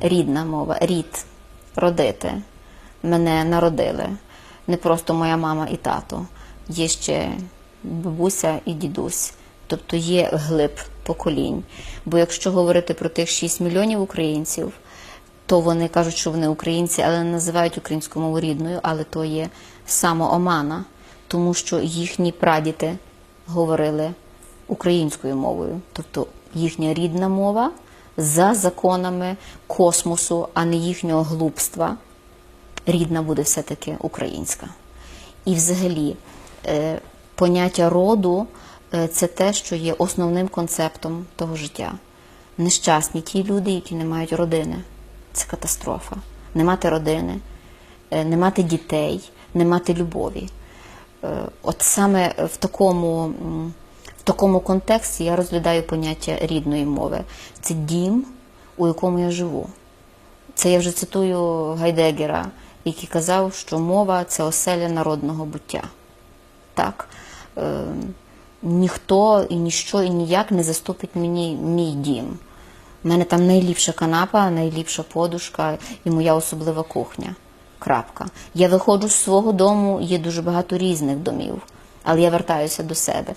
рідна мова, рід, родити. Мене народили. Не просто моя мама і тато, є ще бабуся і дідусь. Тобто є глиб поколінь. Бо якщо говорити про тих 6 мільйонів українців, то вони кажуть, що вони українці, але не називають українську мову рідною, але то є самоомана, тому що їхні прадіди говорили українською мовою, тобто їхня рідна мова за законами космосу, а не їхнього глупства. Рідна буде все-таки українська. І взагалі е, поняття роду е, це те, що є основним концептом того життя. Нещасні ті люди, які не мають родини. Це катастрофа. Не мати родини, е, не мати дітей, не мати любові. От саме в такому, такому контексті я розглядаю поняття рідної мови. Це дім, у якому я живу. Це я вже цитую Гайдегера, який казав, що мова це оселя народного буття. Так? Е, ніхто і ніщо і ніяк не заступить мені мій дім. У мене там найліпша канапа, найліпша подушка і моя особлива кухня. Крапка. Я виходжу з свого дому, є дуже багато різних домів, але я вертаюся до себе.